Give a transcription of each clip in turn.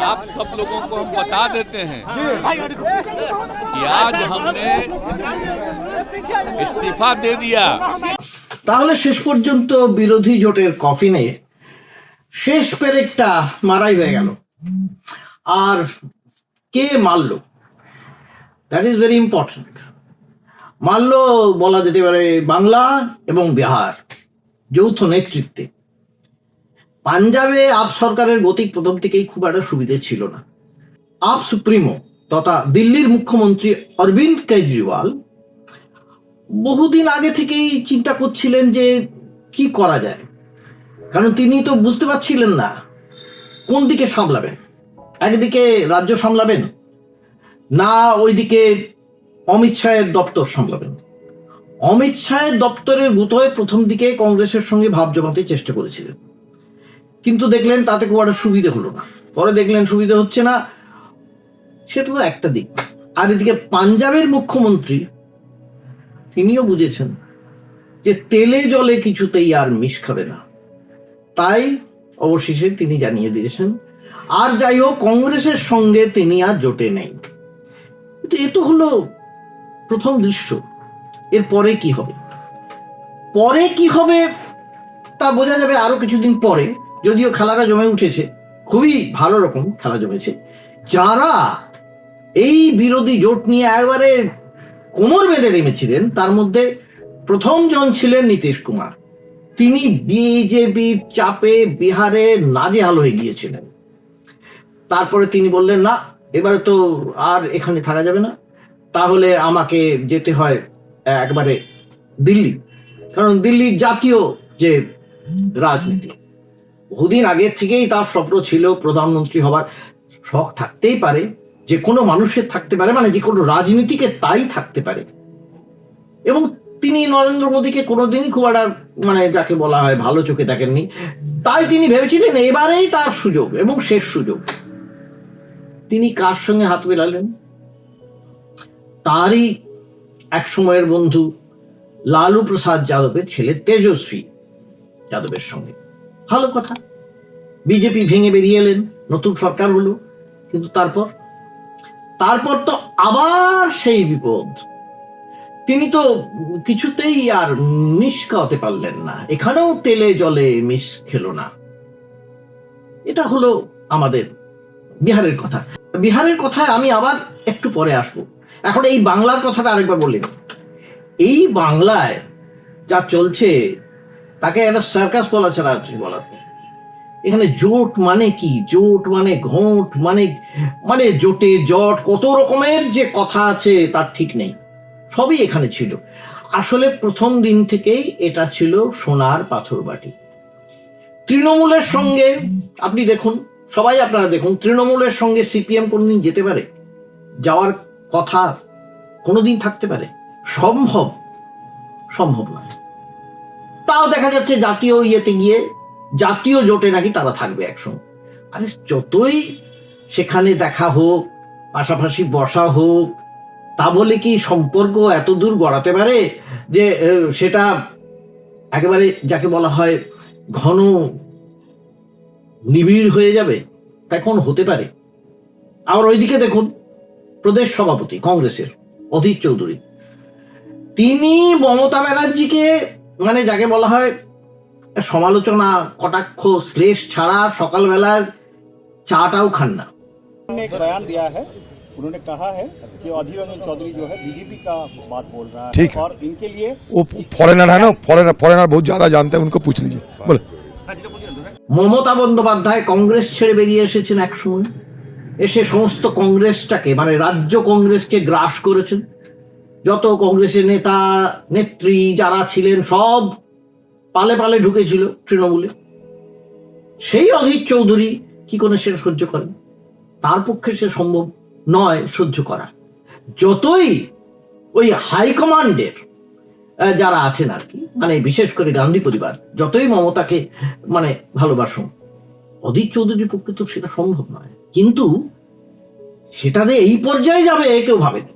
आप सब लोगों को हम बता देते हैं कि आज हमने इस्तीफा दे दिया তাহলে শেষ পর্যন্ত বিরোধী জোটের কফিনে শেষ পেরেকটা মারাই হয়ে গেল আর কে মারল দ্যাট ইজ ভেরি ইম্পর্টেন্ট মারল বলা যেতে পারে বাংলা এবং বিহার যৌথ নেতৃত্বে পাঞ্জাবে আপ সরকারের গতিক প্রথম থেকেই খুব একটা সুবিধে ছিল না। আপ সুপ্রিমো তথা দিল্লির মুখ্যমন্ত্রী অরবিন্দ কেজরিওয়াল বহুদিন আগে থেকেই চিন্তা করছিলেন যে কি করা যায়। কারণ তিনি তো বুঝতে পারছিলেন না কোন দিকে সামলাবেন। একদিকে রাজ্য সামলাবেন, না ওইদিকে অমিত শাহের দপ্তর সামলাবেন। অমিত শাহের দপ্তরের গুতোয় প্রথম দিকে কংগ্রেসের সঙ্গে ভাব জমাতে চেষ্টা করেছিলেন। কিন্তু দেখলেন তাতে খুব একটা সুবিধে হলো না। পরে দেখলেন সুবিধে হচ্ছে না, সেটা তো একটা দিক। আর এদিকে পাঞ্জাবের মুখ্যমন্ত্রী, তিনিও বুঝেছেন যে তেলে জলে কিছুতেই আর মিশ খাবে না। তাই অবশেষে তিনি জানিয়ে দিয়েছেন, আর যাই হোক, কংগ্রেসের সঙ্গে তিনি আর জোটে নেই। কিন্তু এ তো হলো প্রথম দৃশ্য। এর পরে কি হবে? পরে কি হবে তা বোঝা যাবে আরও কিছুদিন পরে। যদিও খেলাটা জমে উঠেছে, খুবই ভালো রকম খেলা জমেছে। যারা এই বিরোধী জোট নিয়ে একবারে কোমর বেঁধে নেমেছিলেন, তার মধ্যে প্রথম জন ছিলেন নীতিশ কুমার। তিনি বিজেপির চাপে বিহারে নাজে নাজেহাল হয়ে গিয়েছিলেন। তারপরে তিনি বললেন, না, এবারে তো আর এখানে থাকা যাবে না। তাহলে আমাকে যেতে হয় একবারে দিল্লি। কারণ দিল্লির জাতীয় যে রাজনীতি বহুদিন আগে থেকেই তার স্বপ্ন ছিল প্রধানমন্ত্রী হবার। শখ থাকতেই পারে, যে কোনো মানুষের থাকতে পারে মানে যে কোনো রাজনীতিকে তাই থাকতে পারে। এবং তিনি নরেন্দ্র মোদীকে কোনোদিনই খুব একটা মানে যাকে বলা হয়, ভালো চোখে দেখেননি। তাই তিনি ভেবেছিলেন এবারেই তার সুযোগ এবং শেষ সুযোগ। তিনি কার সঙ্গে হাত মেলালেন? তারই এক সময়ের বন্ধু লালু প্রসাদ যাদবের ছেলে তেজস্বী যাদবের সঙ্গে। ভালো কথা। বিজেপি ভেঙে বেরিয়ে এলেন, নতুন সরকার হলো। কিন্তু তারপর? তারপর তো আবার সেই বিপদ। তিনি তো কিছুতেই আর মিশ খাওয়াতে পারলেন না। এখানেও তেলে জলে মিশ খেলো না। এটা হলো আমাদের বিহারের কথা। বিহারের কথায় আমি আবার একটু পরে আসব। এখন এই বাংলার কথাটা আরেকবার বললেন। এই বাংলায় যা চলছে তাকে একটা সার্কাস বলা ছাড়া কিছু বলার। এখানে জোট মানে কি? জোট মানে ঘোট মানে মানে জোটে জট, কত রকমের যে কথা আছে তার ঠিক নেই। সবই এখানে ছিল। আসলে প্রথম দিন থেকেই এটা ছিল সোনার পাথর বাটি। তৃণমূলের সঙ্গে, আপনি দেখুন, সবাই আপনারা দেখুন, তৃণমূলের সঙ্গে সিপিএম কোনোদিন যেতে পারে? যাওয়ার কথা কোনোদিন থাকতে পারে? সম্ভব। সম্ভব নয়। তাও দেখা যাচ্ছে জাতীয় ইয়েতে গিয়ে জাতীয় জোটে নাকি তারা থাকবে একসঙ্গে। আরে যতই সেখানে দেখা হোক, পাশাপাশি বসা হোক, তা বলে কি সম্পর্ক এত দূর গড়াতে পারে যে সেটা একেবারে যাকে বলা হয় ঘন নিবিড় হয়ে যাবে? কোন হতে পারে। আবার ওইদিকে দেখুন, প্রদেশ সভাপতি, কংগ্রেসের অধীর চৌধুরী। তিনি মমতা ব্যানার্জিকে মানে যাকে বলা হয় সমালোচনা কটাক্ষ শ্লেষ ছাড়া সকালবেলার চাটাও খান না ने एक बयान दिया है उन्होंने कहा है कि अधीर रंजन चौधरी जो है बीजेपी का बात बोल रहा है ठीक है। और इनके लिए वो फॉरेनर है ना फॉरेनर फॉरेनर बहुत ज्यादा जानते हैं उनको पूछ लीजिए बोले মমতা বন্দ্যোপাধ্যায় কংগ্রেস ছেড়ে বেরিয়ে এসেছেন এক সময় এসে সমস্ত কংগ্রেসটাকে মানে রাজ্য কংগ্রেসকে গ্রাস করেছেন যত কংগ্রেসের নেতা, নেত্রী যারা ছিলেন, সব পালে পালে ঢুকেছিল তৃণমূলে। সেই অধীর চৌধুরী কি করে সে সহ্য করেন? তার পক্ষে সে সম্ভব নয় সহ্য করা। যতই ওই হাইকমান্ডের যারা আছেন আর কি মানে বিশেষ করে গান্ধী পরিবার, যতই মমতাকে মানে ভালোবাসুন, অধীর চৌধুরীর পক্ষে তো সেটা সম্ভব নয়। কিন্তু সেটা যে এই পর্যায়ে যাবে কেউ ভাবেনি।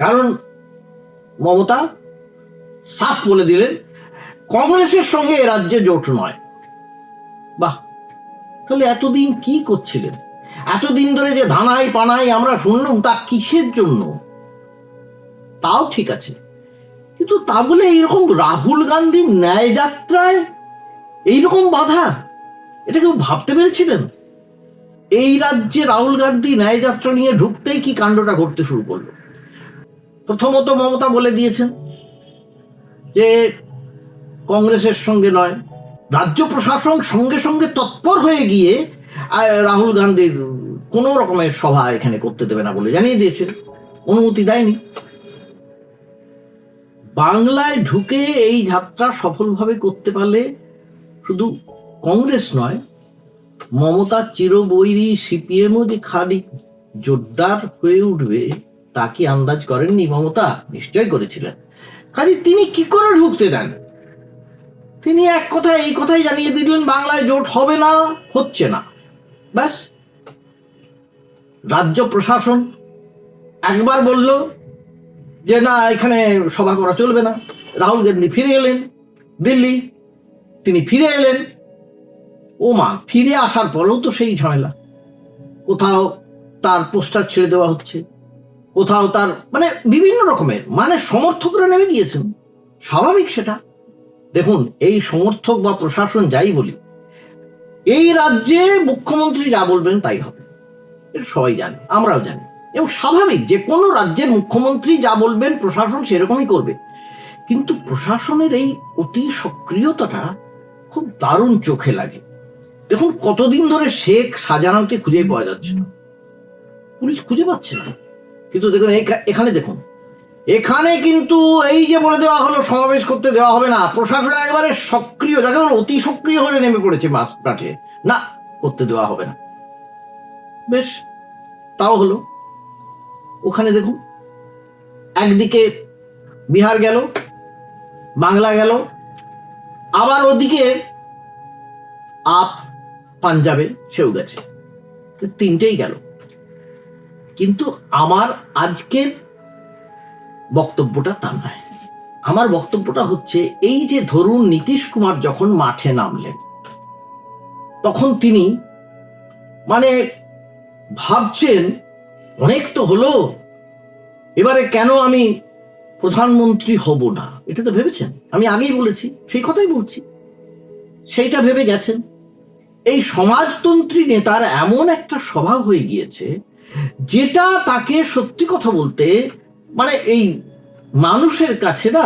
কারণ মমতা সাফ বলে দিলেন, কংগ্রেসের সঙ্গে এ রাজ্যে জোট নয়। বাহ, তাহলে এতদিন কি করছিলেন? এতদিন ধরে যে ধানাই পানাই আমরা শুনলাম, তা কিসের জন্য? তাও ঠিক আছে। কিন্তু তা বলে এইরকম রাহুল গান্ধীর ন্যায় যাত্রায় এইরকম বাধা? এটা কেউ ভাবতে পেরেছিলেন? এই রাজ্যে রাহুল গান্ধী ন্যায় যাত্রা নিয়ে ঢুকতেই কি কাণ্ডটা ঘটতে শুরু করল? প্রথমত মমতা বলে দিয়েছেন যে কংগ্রেসের সঙ্গে নয়, রাজ্য প্রশাসন সঙ্গে সঙ্গে তৎপর হয়ে গিয়ে রাহুল গান্ধীর কোনো রকমের সভা এখানে করতে দেবে না বলে জানিয়ে দিয়েছে অনুমতি দেয়নি। বাংলায় ঢুকে এই যাত্রা সফলভাবে করতে পারলে শুধু কংগ্রেস নয় মমতার চিরবৈরী সিপিএমও যে খানিক জোরদার হয়ে উঠবে তা কি আন্দাজ করেননি মমতা? নিশ্চয় করেছিলেন। কাজে তিনি কি করে ঢুকতে দেন? তিনি এক কথা এই কথাই জানিয়ে দিলেন, বাংলায় জোট হবে না, হচ্ছে না। ব্যাস। রাজ্য প্রশাসন একবার বলল যে, না, এখানে সভা করা চলবে না। রাহুল গান্ধী ফিরে এলেন, দিল্লি। তিনি ফিরে এলেন। ও মা ফিরে আসার পরেও তো সেই ঝামেলা। কোথাও তার পোস্টার ছেড়ে দেওয়া হচ্ছে। কোথাও তার মানে বিভিন্ন রকমের মানে সমর্থকরা নেমে গিয়েছেন। স্বাভাবিক সেটা। দেখুন, এই সমর্থক বা প্রশাসন যাই বলি, এই রাজ্যে মুখ্যমন্ত্রী যা বলবেন তাই হবে। সবাই জানে, আমরাও জানি। এবং স্বাভাবিক যে কোনো রাজ্যের মুখ্যমন্ত্রী যা বলবেন, প্রশাসন সেরকমই করবে। কিন্তু প্রশাসনের এই অতি সক্রিয়তাটা খুব দারুণ চোখে লাগে। দেখুন, কতদিন ধরে শেখ শাহজাহানকে খুঁজে পাওয়া যাচ্ছে না। পুলিশ খুঁজে পাচ্ছে না। কিন্তু দেখুন এখা- এখানে দেখুন। এখানে কিন্তু এই যে বলে দেওয়া হলো, সমাবেশ করতে দেওয়া হবে না। প্রশাসন একেবারে সক্রিয় যাকে অতি সক্রিয় হয়ে নেমে পড়েছে মাস পাঠিয়ে না, করতে দেওয়া হবে না। বেশ, তাও হলো। ওখানে দেখুন, একদিকে বিহার গেল, বাংলা গেল, আবার ওদিকে আপ পাঞ্জাবে সেও গেছে। তিনটেই গেল। কিন্তু আমার আজকের বক্তব্যটা তা নয়। আমার বক্তব্যটা হচ্ছে, এই যে ধরুন নীতিশ কুমার যখন মাঠে নামলেন, তখন তিনি মানে ভাবছেন, অনেক তো হলো, এবারে কেন আমি প্রধানমন্ত্রী হব না? এটা তো ভেবেছেন? আমি আগেই বলেছি, সেই কথাই বলছি। সেইটা ভেবে গেছেন। এই সমাজতন্ত্রী নেতার এমন একটা স্বভাব হয়ে গিয়েছে যেটা তাকে সত্যি কথা বলতে মানে এই মানুষের কাছে না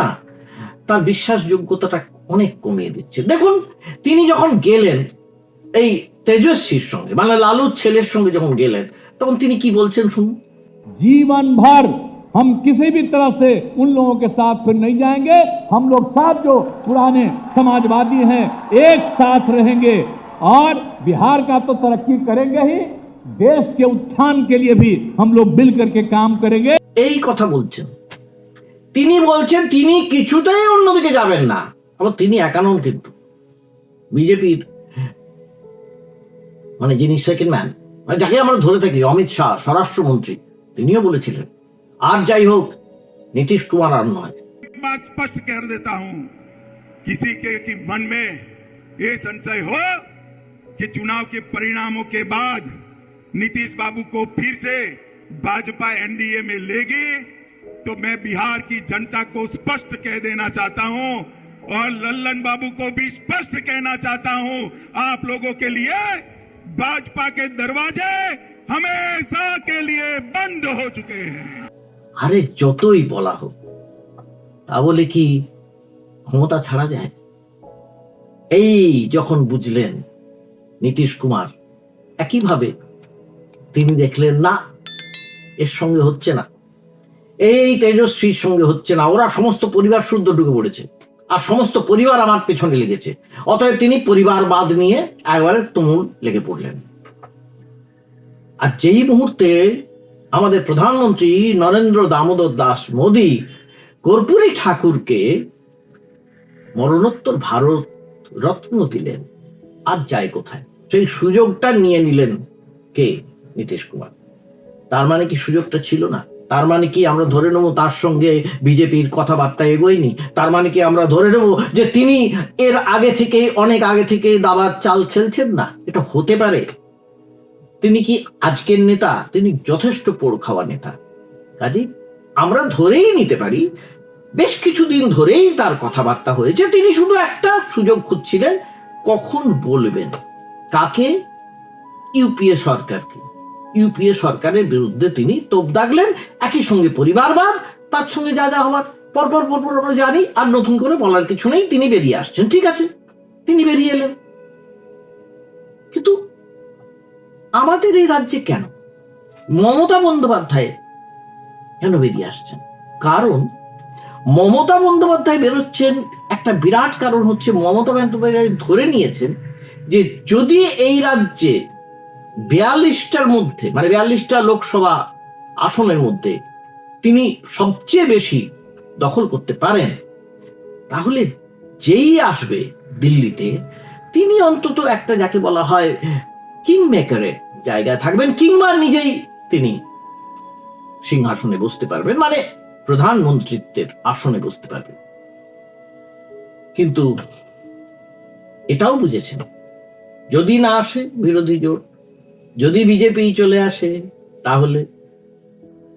তার বিশ্বাসযোগ্যতাটা অনেক কমিয়ে দিচ্ছে দেখুন তিনি যখন গেলেন এই তেজস্বীর সঙ্গে মানে লালুর ছেলের সঙ্গে যখন গেলেন তখন তিনি কি বলছেন শুনুন जीवन भर हम किसी भी तरह से उन लोगों के साथ फिर नहीं जाएंगे हम लोग साथ जो पुराने समाजवादी हैं एक साथ रहेंगे और बिहार का तो तरक्की करेंगे ही देश के उत्थान के लिए भी हम लोग मिल करके काम करेंगे এই কথা বলছেন তিনি বলছেন তিনি কিছুতেই অন্যদিকে যাবেন না আবার তিনি একানন কিন্তু বিজেপির মানে যিনি সেকেন্ড ম্যান মানে যাকে আমরা ধরে থাকি অমিত শাহ স্বরাষ্ট্রমন্ত্রী তিনিও বলেছিলেন আর যাই হোক নীতিশ কুমার আর নয় एक बात स्पष्ट कर देता हूं किसी के कि मन में ये संशय हो कि चुनाव के परिणामों के बाद नीतीश बाबू को फिर से भाजपा एनडीए में लेगी तो मैं बिहार की जनता को स्पष्ट कह देना चाहता हूं और लल्लन बाबू को भी स्पष्ट कहना चाहता हूं आप लोगों के लिए भाजपा के दरवाजे हमेशा के लिए बंद हो चुके हैं আরে যতই বলা হোক তা বলে কি ক্ষমতা ছাড়া যায় এই যখন বুঝলেন নীতিশ কুমার একইভাবে তিনি দেখলেন, না, এর সঙ্গে হচ্ছে না। এই তেজস্বীর সঙ্গে হচ্ছে না। ওরা সমস্ত পরিবার শুদ্ধ ঢুকে পড়েছে আর সমস্ত পরিবার আমার পেছনে লেগেছে। অতএব তিনি পরিবারবাদ নিয়ে একবারে তুমুল লেগে পড়লেন। আর যেই মুহূর্তে আমাদের প্রধানমন্ত্রী নরেন্দ্র দামোদর দাস মোদী কর্পূরী ঠাকুরকে মরণোত্তর ভারত রত্ন দিলেন। আর যায় কোথায়? সেই সুযোগটা নিয়ে নিলেন কে? নীতিশ কুমার। তার মানে কি সুযোগটা ছিল না? তার মানে কি আমরা ধরে নেব তার সঙ্গে বিজেপির কথাবার্তা এগোয়নি? তার মানে কি আমরা ধরে নেব যে তিনি এর আগে থেকে অনেক আগে থেকে দাবার চাল খেলছেন না? এটা হতে পারে। তিনি কি আজকের নেতা? তিনি যথেষ্ট পোড় খাওয়া নেতা। কাজে, আমরা ধরেই নিতে পারি, বেশ কিছুদিন ধরেই তার কথাবার্তা হয়েছে, তিনি শুধু একটা সুযোগ খুঁজছিলেন, কখন বলবেন? কাকে? ইউপিএ সরকারকে। ইউপিএ সরকারের বিরুদ্ধে তিনি তোপ দাগলেন। একই সঙ্গে পরিবারবাদ, তার সঙ্গে যা যা হওয়ার পরপর পরপর আমরা জানি, আর নতুন করে বলার কিছু নেই, তিনি বেরিয়ে আসছেন, ঠিক আছে? তিনি বেরিয়ে এলেন। কিন্তু আমাদের এই রাজ্যে কেন? মমতা বন্দ্যোপাধ্যায় কেন বেরিয়ে আসছেন? কারণ মমতা বন্দ্যোপাধ্যায় বেরোচ্ছেন, একটা বিরাট কারণ হচ্ছে মমতা বন্দ্যোপাধ্যায় ধরে নিয়েছেন যে যদি এই রাজ্যে বিয়াল্লিশটার মধ্যে মানে বিয়াল্লিশটা লোকসভা আসনের মধ্যে তিনি সবচেয়ে বেশি দখল করতে পারেন। তাহলে যেই আসবে দিল্লিতে, তিনি অন্তত একটা যাকে বলা হয় কিং মেকারের জায়গায় থাকবেন কিংবা নিজেই তিনি সিংহাসনে বসতে পারবেন মানে প্রধানমন্ত্রিত্বের আসনে বসতে পারবেন। কিন্তু এটাও বুঝেছেন, যদি না আসে বিরোধী জোট যদি বিজেপি চলে আসে, তাহলে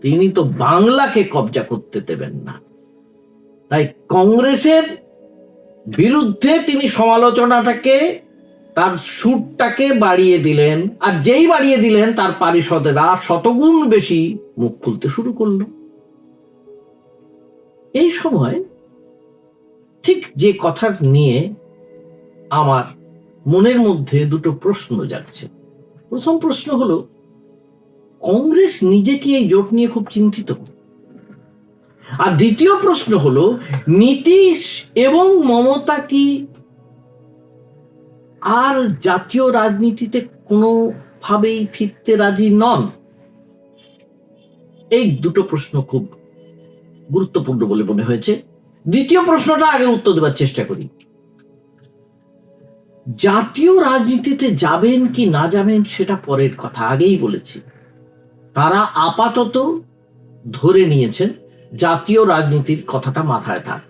তিনি তো বাংলাকে কবজা করতে দেবেন না। তাই কংগ্রেসের বিরুদ্ধে তিনি সমালোচনাটাকে, তার সুরটাকে বাড়িয়ে দিলেন, আর যেই বাড়িয়ে দিলেন, তার পারিষদেরা শতগুণ বেশি মুখ খুলতে শুরু করল। এই সময় ঠিক যে কথা নিয়ে আমার মনের মধ্যে দুটো প্রশ্ন যাচ্ছে প্রথম প্রশ্ন হলো, কংগ্রেস নিজে কি এই জোট নিয়ে খুব চিন্তিত? আর দ্বিতীয় প্রশ্ন হলো, নীতিশ এবং মমতা কি আর জাতীয় রাজনীতিতে কোনোভাবেই ফিরতে রাজি নন? এই দুটো প্রশ্ন খুব গুরুত্বপূর্ণ বলে মনে হয়েছে। দ্বিতীয় প্রশ্নটা আগে উত্তর দেওয়ার চেষ্টা করি। জাতীয় রাজনীতিতে যাবেন কি না যাবেন সেটা পরের কথা, আগেই বলেছি। তারা আপাতত ধরে নিয়েছেন জাতীয় রাজনীতির কথাটা মাথায় থাক।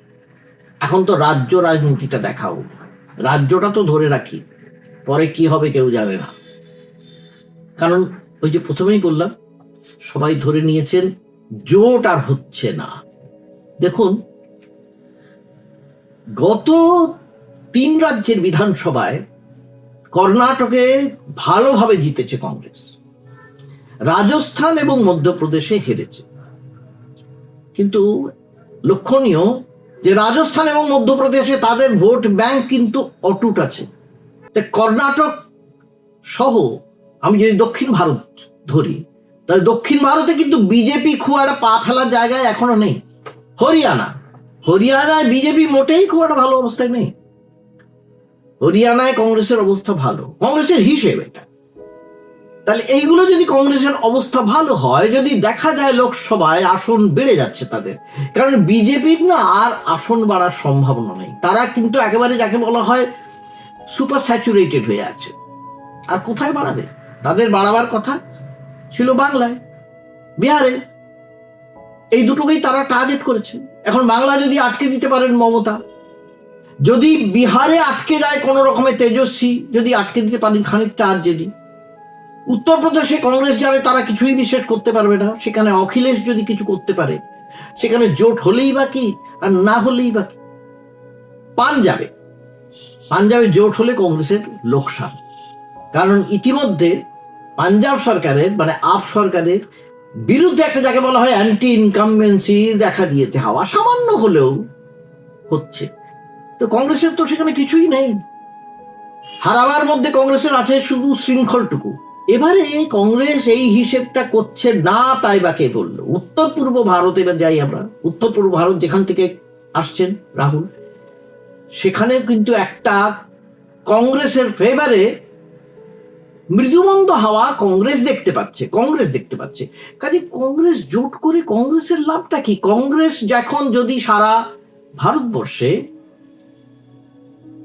এখন তো রাজ্য রাজনীতিটা দেখাও। রাজ্যটা তো ধরে রাখি। পরে কি হবে কেউ জানে না। কারণ ওই যে প্রথমেই বললাম, সবাই ধরে নিয়েছেন জোট আর হচ্ছে না। দেখুন, গত তিন রাজ্যের বিধানসভায় কর্ণাটকে ভালোভাবে জিতেছে কংগ্রেস। রাজস্থান এবং মধ্যপ্রদেশে হেরেছে। কিন্তু লক্ষণীয় যে রাজস্থান এবং মধ্যপ্রদেশে তাদের ভোট ব্যাংক কিন্তু অটুট আছে। কর্ণাটক সহ, আমি যদি দক্ষিণ ভারত ধরি, তাহলে দক্ষিণ ভারতে কিন্তু বিজেপি খুব একটা পা ফেলার জায়গায় এখনও নেই। হরিয়ানা। হরিয়ানায় বিজেপি মোটেই খুব একটা ভালো অবস্থায় নেই। হরিয়ানায় কংগ্রেসের অবস্থা ভালো, কংগ্রেসের হিসেব এটা। তাহলে এইগুলো যদি কংগ্রেসের অবস্থা ভালো হয়, যদি দেখা যায় লোকসভায় আসন বেড়ে যাচ্ছে তাদের, কারণ বিজেপির না আর আসন বাড়ার সম্ভাবনা নেই। তারা কিন্তু একেবারে যাকে বলা হয় সুপার স্যাচুরেটেড হয়ে আছে। আর কোথায় বাড়াবে? তাদের বাড়াবার কথা ছিল বাংলায়, বিহারে। এই দুটোকেই তারা টার্গেট করেছে। এখন বাংলা যদি আটকে দিতে পারেন মমতা যদি বিহারে আটকে যায় কোনো রকমের তেজস্বী, যদি আটকে দিতে পারেন খানিকটা আর যদি উত্তরপ্রদেশে কংগ্রেস জানে তারা কিছুই বিশ্বাস করতে পারবে না। সেখানে অখিলেশ যদি কিছু করতে পারে, সেখানে জোট হলেই বা কি, আর না হলেই বা কি। পাঞ্জাবে পাঞ্জাবে জোট হলে কংগ্রেসের লোকসান। কারণ ইতিমধ্যে পাঞ্জাব সরকারের মানে আপ সরকারের বিরুদ্ধে একটা যাকে বলা হয় অ্যান্টি ইনকামবেন্সি দেখা দিয়েছে। হাওয়া সামান্য হলেও হচ্ছে। তো কংগ্রেসের তো সেখানে কিছুই নেই। হারাবার মধ্যে কংগ্রেসের আছে শুধু শৃঙ্খলটুকু। এবারে কংগ্রেস এই হিসেবটা করছে না, তাই বা কে বলল? উত্তর পূর্ব ভারত এবার যাই আমরা। উত্তর পূর্ব ভারত যেখান থেকে আসছেন রাহুল, সেখানে কিন্তু একটা কংগ্রেসের ফেভারে মৃদুমন্দ হাওয়া কংগ্রেস দেখতে পাচ্ছে, কংগ্রেস দেখতে পাচ্ছে। কাজে কংগ্রেস জোট করে কংগ্রেসের লাভটা কি? কংগ্রেস যখন যদি সারা ভারতবর্ষে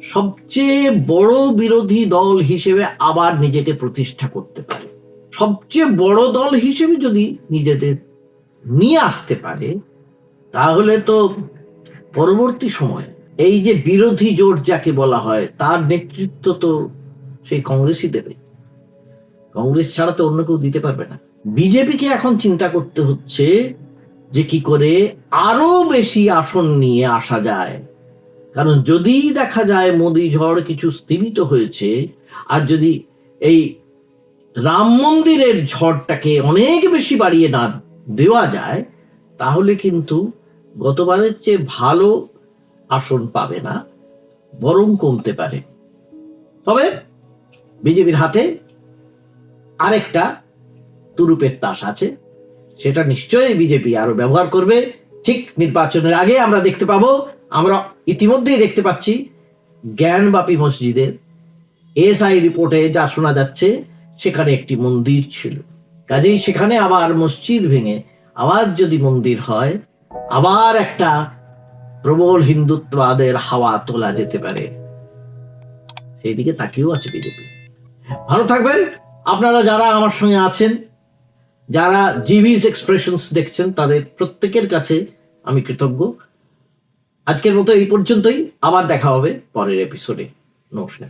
সবচেয়ে বড় বিরোধী দল হিসেবে আবার নিজেকে প্রতিষ্ঠা করতে পারে। সবচেয়ে বড় দল হিসেবে যদি নিজেদের নিয়ে আসতে পারে, তাহলে তো পরবর্তী সময়ে এই যে বিরোধী জোট যাকে বলা হয়, তার নেতৃত্ব তো সেই কংগ্রেসই দেবে। কংগ্রেস ছাড়া তো অন্য কেউ দিতে পারবে না। বিজেপিকে এখন চিন্তা করতে হচ্ছে যে কি করে আরও বেশি আসন নিয়ে আসা যায়। কারণ যদি দেখা যায় মোদী ঝড় কিছু স্থিমিত হয়েছে, আর যদি এই রাম মন্দিরের ঝড়টাকে অনেক বেশি বাড়িয়ে না দেওয়া যায়, তাহলে কিন্তু গতবারের চেয়ে ভালো আসন পাবে না, বরং কমতে পারে। তবে বিজেপির হাতে আরেকটা তুরুপের তাস আছে, সেটা নিশ্চয়ই বিজেপি আরও ব্যবহার করবে। ঠিক নির্বাচনের আগে আমরা দেখতে পাবো আমরা ইতিমধ্যেই দেখতে পাচ্ছি জ্ঞানবাপী মসজিদের এসআই রিপোর্টে যা শোনা যাচ্ছে, সেখানে একটি মন্দির ছিল। কাজেই সেখানে আবার মসজিদ ভেঙে আবার যদি মন্দির হয়, আবার একটা প্রবল হিন্দুত্ববাদের হাওয়া তোলা যেতে পারে। সেই দিকে তাকিয়েও আছে বিজেপি। ভালো থাকবেন। আপনারা যারা আমার সঙ্গে আছেন, যারা জিভিস এক্সপ্রেশনস দেখছেন, তাদের প্রত্যেকের কাছে আমি কৃতজ্ঞ। আজকের মতো এই পর্যন্তই। আবার দেখা হবে পরের এপিসোডে নমস্কার।